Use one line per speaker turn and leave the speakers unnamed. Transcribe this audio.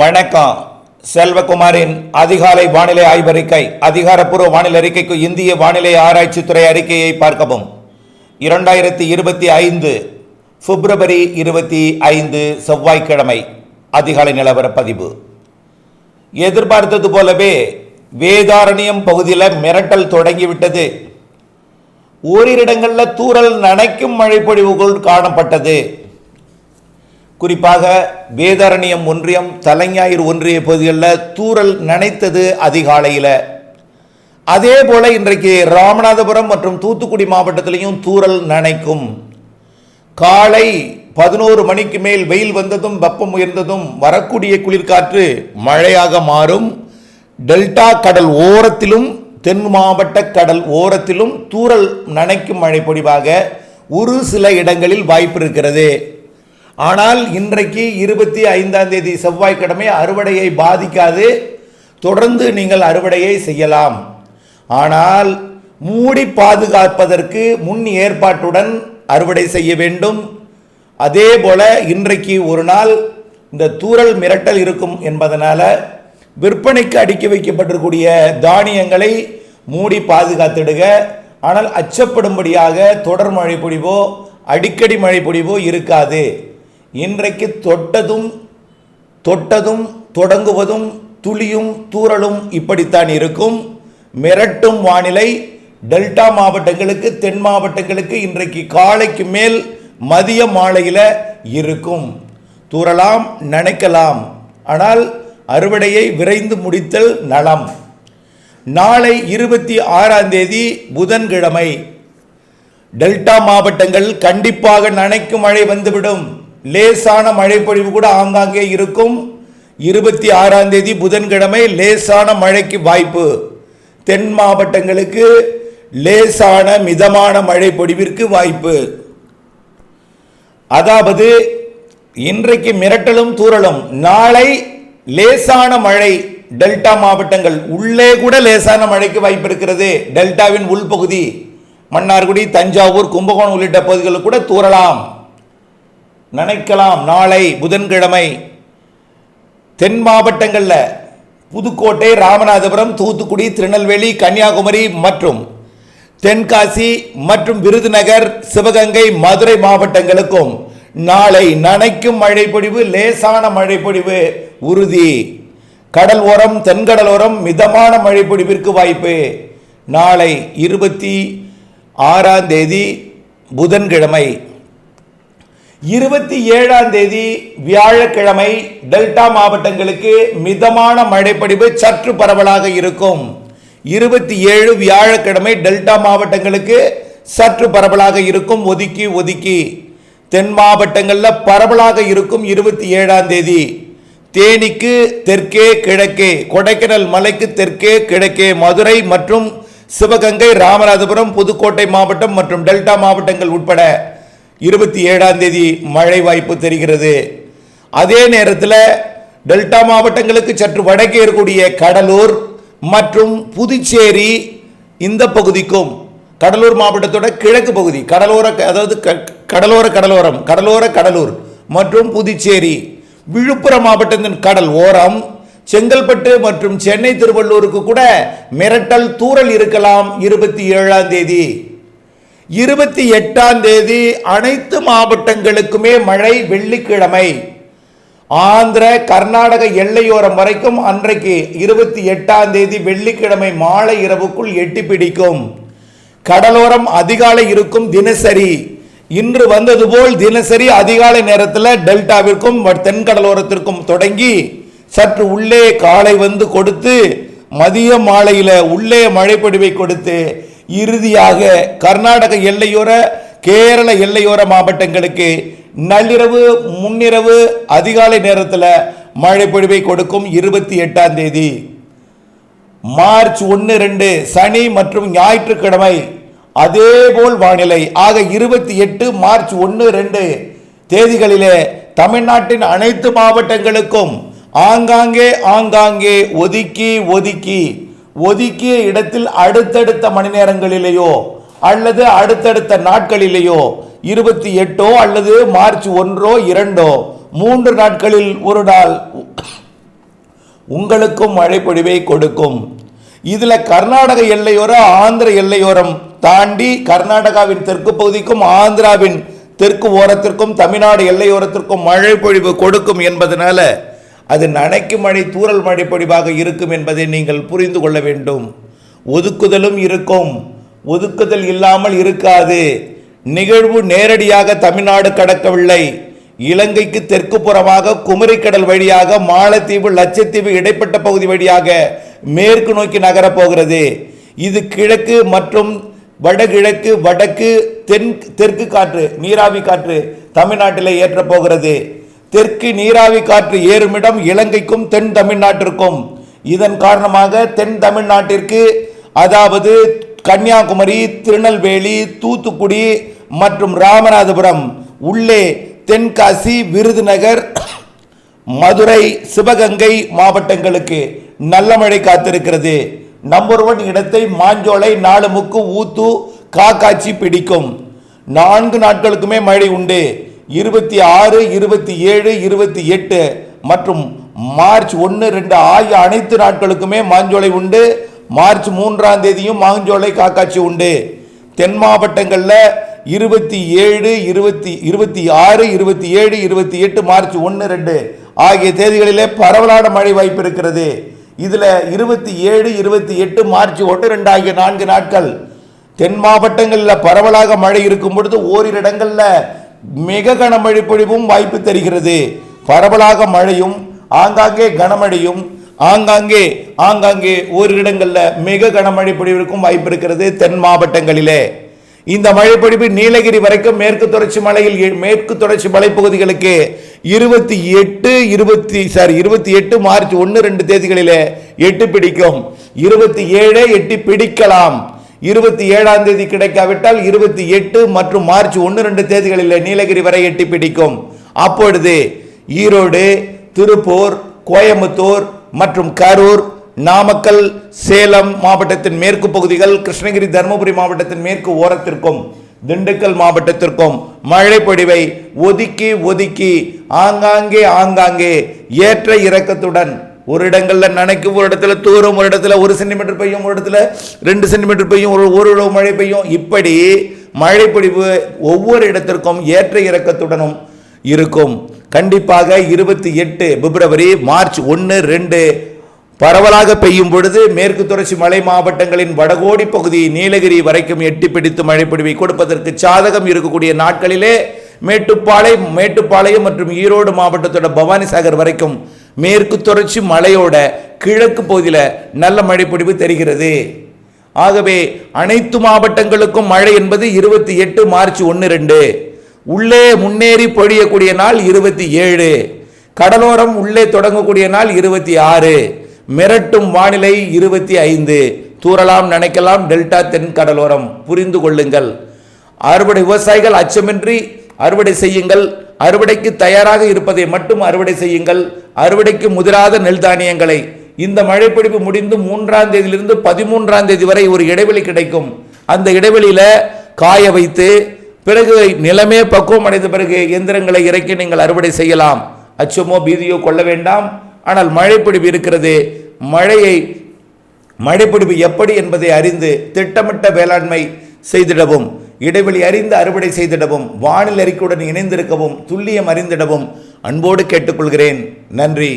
வணக்கம் செல்வகுமாரின் அதிகாலை வானிலை ஆய்வறிக்கை அதிகாரப்பூர்வ வானிலை அறிக்கைக்கு இந்திய வானிலை ஆராய்ச்சித்துறை அறிக்கையை பார்க்கவும் இரண்டாயிரத்தி இருபத்தி ஐந்து பிப்ரவரி இருபத்தி ஐந்து செவ்வாய்க்கிழமை அதிகாலை நிலவரப்பதிவு எதிர்பார்த்தது போலவே வேதாரண்யம் பகுதியில் மிரட்டல் தொடங்கிவிட்டது ஓரிரு தூரல் நனைக்கும் மழைப்பொழிவுகள் காணப்பட்டது குறிப்பாக வேதாரண்யம் ஒன்றியம் தலைஞாயிறு ஒன்றிய பகுதிகளில் தூரல் நினைத்தது அதிகாலையில் அதே போல் இன்றைக்கு ராமநாதபுரம் மற்றும் தூத்துக்குடி மாவட்டத்திலையும் தூரல் நனைக்கும் காலை பதினோரு மணிக்கு மேல் வெயில் வந்ததும் வெப்பம் உயர்ந்ததும் வரக்கூடிய குளிர்காற்று மழையாக மாறும் டெல்டா கடல் ஓரத்திலும் தென் மாவட்ட கடல் ஓரத்திலும் தூரல் நனைக்கும் மழை பொழிவாக ஒரு சில இடங்களில் வாய்ப்பு இருக்கிறது ஆனால் இன்றைக்கு இருபத்தி ஐந்தாம் தேதி செவ்வாய்க்கிழமை அறுவடையை பாதிக்காது தொடர்ந்து நீங்கள் அறுவடையை செய்யலாம் ஆனால் மூடி பாதுகாப்பதற்கு முன் ஏற்பாட்டுடன் அறுவடை செய்ய வேண்டும் அதே போல இன்றைக்கு ஒரு நாள் இந்த தூரல் மிரட்டல் இருக்கும் என்பதனால் விற்பனைக்கு அடுக்கி வைக்கப்பட்டிருக்கூடிய தானியங்களை மூடி பாதுகாத்திடுக ஆனால் அச்சப்படும்படியாக தொடர் மழை பொழிவோ அடிக்கடி மழை பொழிவோ இருக்காது இன்றைக்கு தொட்டதும் தொட்டதும் தொடங்குவதும் துளியும் தூறலும் இப்படித்தான் இருக்கும் மிரட்டும் வானிலை டெல்டா மாவட்டங்களுக்கு தென் மாவட்டங்களுக்கு இன்றைக்கு காலைக்கு மேல் மதிய மாலையில் இருக்கும் தூறலாம் நினைக்கலாம் ஆனால் அறுவடையை விரைந்து முடித்தல் நலம் நாளை இருபத்தி ஆறாம் தேதி புதன்கிழமை டெல்டா மாவட்டங்கள் கண்டிப்பாக நனைக்கும் மழை வந்துவிடும் லேசான மழைப்பொழிவு கூட ஆங்காங்கே இருக்கும் இருபத்தி ஆறாம் தேதி புதன்கிழமை லேசான மழைக்கு வாய்ப்பு தென் மாவட்டங்களுக்கு லேசான மிதமான மழை பொழிவிற்கு வாய்ப்பு அதாவது இன்றைக்கு மிரட்டலும் தூறலும் நாளை லேசான மழை டெல்டா மாவட்டங்கள் உள்ளே கூட லேசான மழைக்கு வாய்ப்பு இருக்கிறது டெல்டாவின் உள்பகுதி மன்னார்குடி தஞ்சாவூர் கும்பகோணம் உள்ளிட்ட பகுதிகளுக்கு கூட தூறலாம் நினைக்கலாம் நாளை புதன்கிழமை தென் மாவட்டங்களில் புதுக்கோட்டை ராமநாதபுரம் தூத்துக்குடி திருநெல்வேலி கன்னியாகுமரி மற்றும் தென்காசி மற்றும் விருதுநகர் சிவகங்கை மதுரை மாவட்டங்களுக்கும் நாளை நனைக்கும் மழைப்பொழிவு லேசான மழைப்பொழிவு உறுதி கடல் ஓரம் தென்கடலோரம் மிதமான மழைப்பொழிவிற்கு வாய்ப்பு நாளை இருபத்தி ஆறாம் தேதி புதன்கிழமை இருபத்தி ஏழாம் தேதி வியாழக்கிழமை டெல்டா மாவட்டங்களுக்கு மிதமான மழைப்படிவு சற்று பரவலாக இருக்கும் இருபத்தி ஏழு வியாழக்கிழமை டெல்டா மாவட்டங்களுக்கு சற்று பரவலாக இருக்கும் ஒதுக்கி ஒதுக்கி தென் மாவட்டங்களில் பரவலாக இருக்கும் இருபத்தி ஏழாம் தேதி தேனிக்கு தெற்கே கிழக்கே கொடைக்கானல் மலைக்கு தெற்கே கிழக்கே மதுரை மற்றும் சிவகங்கை ராமநாதபுரம் புதுக்கோட்டை மாவட்டம் மற்றும் டெல்டா மாவட்டங்கள் உட்பட இருபத்தி ஏழாம் தேதி மழை வாய்ப்பு தெரிகிறது அதே நேரத்தில் டெல்டா மாவட்டங்களுக்கு சற்று வடக்கே இருக்கக்கூடிய கடலூர் மற்றும் புதுச்சேரி இந்த பகுதிக்கும் கடலூர் மாவட்டத்தோட கிழக்கு பகுதி கடலோர அதாவது கடலோர கடலோரம் கடலோர கடலூர் மற்றும் புதுச்சேரி விழுப்புரம் மாவட்டத்தின் கடல் ஓரம் செங்கல்பட்டு மற்றும் சென்னை திருவள்ளூருக்கு கூட மிரட்டல் தூரல் இருக்கலாம் இருபத்தி ஏழாம் தேதி இருபத்தி எட்டாம் தேதி அனைத்து மாவட்டங்களுக்குமே மழை வெள்ளிக்கிழமை ஆந்திர கர்நாடக எல்லையோரம் வரைக்கும் அன்றைக்கு இருபத்தி எட்டாம் தேதி வெள்ளிக்கிழமை மாலை இரவுக்குள் எட்டி பிடிக்கும் கடலோரம் அதிகாலை இருக்கும் தினசரி இன்று வந்தது போல் தினசரி அதிகாலை நேரத்தில் டெல்டாவிற்கும் தென்கடலோரத்திற்கும் தொடங்கி சற்று உள்ளே காலை வந்து கொடுத்து மதிய மாலையில் உள்ளே மழைப்பொடிவை கொடுத்து இறுதியாக கர்நாடக எல்லையோர கேரள எல்லையோர மாவட்டங்களுக்கு நள்ளிரவு முன்னிரவு அதிகாலை நேரத்தில் மழை பொழிவை கொடுக்கும் இருபத்தி எட்டாம் தேதி மார்ச் ஒன்று ரெண்டு சனி மற்றும் ஞாயிற்றுக்கிழமை அதேபோல் வானிலை ஆக இருபத்தி எட்டு மார்ச் ஒன்று ரெண்டு தேதிகளிலே தமிழ்நாட்டின் அனைத்து மாவட்டங்களுக்கும் ஆங்காங்கே ஆங்காங்கே ஒதுக்கி ஒதுக்கி ஒதுக்கிய இடத்தில் அடுத்தடுத்த மணி நேரங்களிலேயோ அல்லது அடுத்தடுத்த நாட்களிலேயோ இருபத்தி எட்டோ அல்லது மார்ச் ஒன்றோ இரண்டோ மூன்று நாட்களில் ஒரு நாள் உங்களுக்கும் மழைப்பொழிவை கொடுக்கும் இதில் கர்நாடக எல்லையோரம் ஆந்திர எல்லையோரம் தாண்டி கர்நாடகாவின் தெற்கு பகுதிக்கும் ஆந்திராவின் தெற்கு ஓரத்திற்கும் தமிழ்நாடு எல்லையோரத்திற்கும் மழை பொழிவு கொடுக்கும் என்பதனால அது நனைக்கும் மழை தூரல் மழை பொழிவாக இருக்கும் என்பதை நீங்கள் புரிந்து கொள்ள வேண்டும் ஒதுக்குதலும் இருக்கும் ஒதுக்குதல் இல்லாமல் இருக்காது நிகழ்வு நேரடியாக தமிழ்நாடு கடக்கவில்லை இலங்கைக்கு தெற்கு புறமாக குமரிக்கடல் வழியாக மாலத்தீவு லட்சத்தீவு இடைப்பட்ட பகுதி வழியாக மேற்கு நோக்கி நகரப்போகிறது இது கிழக்கு மற்றும் வடகிழக்கு வடக்கு தென் தெற்கு காற்று நீராவி காற்று தமிழ்நாட்டில் ஏற்றப்போகிறது தெற்கு நீராவி காற்று ஏறுமிடம் இலங்கைக்கும் தென் தமிழ்நாட்டிற்கும் இதன் காரணமாக தென் தமிழ்நாட்டிற்கு அதாவது கன்னியாகுமரி திருநெல்வேலி தூத்துக்குடி மற்றும் ராமநாதபுரம் உள்ளே தென்காசி விருதுநகர் மதுரை சிவகங்கை மாவட்டங்களுக்கு நல்ல மழை காத்திருக்கிறது நம்பர் ஒன் இடத்தை மாஞ்சோலை நாலுமுக்கு ஊத்து காக்காட்சி பிடிக்கும் நான்கு நாட்களுக்குமே மழை உண்டு இருபத்தி ஆறு இருபத்தி ஏழு இருபத்தி எட்டு மற்றும் மார்ச் ஒன்று ரெண்டு ஆகிய அனைத்து நாட்களுக்குமே மாஞ்சோலை உண்டு மார்ச் மூன்றாம் தேதியும் மாஞ்சோலை காக்காட்சி உண்டு தென் மாவட்டங்களில் இருபத்தி ஏழு இருபத்தி இருபத்தி ஆறு இருபத்தி ஏழு இருபத்தி எட்டு மார்ச் ஒன்று ரெண்டு ஆகிய தேதிகளிலே பரவலான மழை வாய்ப்பு இருக்கிறது இதில் இருபத்தி ஏழு இருபத்தி எட்டு மார்ச் ஒன்று ரெண்டு ஆகிய நான்கு நாட்கள் தென் மாவட்டங்களில் பரவலாக மழை இருக்கும் பொழுது ஓரிரு இடங்களில் மிக கனமழை பொழிவும் வாய்ப்பு தருகிறது பரவலாக மழையும் ஆங்காங்கே கனமழையும் ஆங்காங்கே ஆங்காங்கே ஒரு இடங்களில் மிக கனமழை பொழிவிற்கும் வாய்ப்பு இருக்கிறது தென் மாவட்டங்களிலே இந்த பொழிவு நீலகிரி வரைக்கும் மேற்கு தொடர்ச்சி மலையில் மேற்கு தொடர்ச்சி மலைப்பகுதிகளுக்கு இருபத்தி எட்டு இருபத்தி சாரி இருபத்தி எட்டு மார்ச் ஒன்று ரெண்டு தேதிகளில் எட்டு பிடிக்கும் இருபத்தி ஏழே எட்டு பிடிக்கலாம் இருபத்தி ஏழாம் தேதி கிடைக்காவிட்டால் இருபத்தி எட்டு மற்றும் மார்ச் ஒன்று ரெண்டு தேதிகளில் நீலகிரி வரை எட்டி பிடிக்கும் அப்பொழுது ஈரோடு திருப்பூர் கோயம்புத்தூர் மற்றும் கரூர் நாமக்கல் சேலம் மாவட்டத்தின் மேற்கு பகுதிகள் கிருஷ்ணகிரி தருமபுரி மாவட்டத்தின் மேற்கு ஓரத்திற்கும் திண்டுக்கல் மாவட்டத்திற்கும் மழை பொழிவை ஒதுக்கி ஒதுக்கி ஆங்காங்கே ஆங்காங்கே ஏற்ற இறக்கத்துடன் ஒரு இடங்களில் நனைக்கும் ஒரு இடத்துல தூரம் ஒரு இடத்துல ஒரு சென்டிமீட்டர் பெய்யும் ஒரு இடத்துல ரெண்டு சென்டிமீட்டர் பெய்யும் ஒரு ஒரு இடம் மழை பெய்யும் இப்படி மழைப்பொழிவு ஒவ்வொரு இடத்திற்கும் ஏற்ற இறக்கத்துடனும் இருக்கும் கண்டிப்பாக இருபத்தி எட்டு பிப்ரவரி மார்ச் ஒன்று ரெண்டு பரவலாக பெய்யும் பொழுது மேற்கு தொடர்ச்சி மலை மாவட்டங்களின் வடகோடி பகுதி நீலகிரி வரைக்கும் எட்டி பிடித்து மழைப்பொழிவை கொடுப்பதற்கு சாதகம் இருக்கக்கூடிய நாட்களிலே மேட்டுப்பாளையம் மேட்டுப்பாளையம் மற்றும் ஈரோடு மாவட்டத்தோட பவானிசாகர் வரைக்கும் மேற்கு தொடர்ச்சி மலையோட கிழக்கு பகுதியில் நல்ல மழைப்பொழிவு தெரிகிறது ஆகவே அனைத்து மாவட்டங்களுக்கும் மழை என்பது இருபத்தி எட்டு மார்ச் ஒன்று ரெண்டு உள்ளே முன்னேறி பொழியக்கூடிய நாள் இருபத்தி ஏழு கடலோரம் உள்ளே தொடங்கக்கூடிய நாள் இருபத்தி ஆறு மிரட்டும் வானிலை இருபத்தி ஐந்து தூரலாம் நினைக்கலாம் டெல்டா தென் கடலோரம் புரிந்து கொள்ளுங்கள் அறுவடை விவசாயிகள் அச்சமின்றி அறுவடை செய்யுங்கள் அறுவடைக்கு தயாராக இருப்பதை மட்டும் அறுவடை செய்யுங்கள் அறுவடைக்கு முதிராத நெல் தானியங்களை இந்த மழைப்பிடிப்பு முடிந்து மூன்றாம் தேதியிலிருந்து பதிமூன்றாம் தேதி வரை ஒரு இடைவெளி கிடைக்கும் அந்த இடைவெளியில் காய வைத்து பிறகு நிலமே பக்குவம் அடைந்த பிறகு இயந்திரங்களை இறக்கி நீங்கள் அறுவடை செய்யலாம் அச்சமோ பீதியோ கொள்ள வேண்டாம் ஆனால் மழைப்பிடிப்பு இருக்கிறது மழையை மழைப்பிடிப்பு எப்படி என்பதை அறிந்து திட்டமிட்ட வேளாண்மை செய்திடவும் இடைவெளி அறிந்து அறுவடை செய்திடவும் வானில் அறிக்கையுடன் இணைந்திருக்கவும் துல்லியம் அறிந்திடவும் அன்போடு கேட்டுக்கொள்கிறேன் நன்றி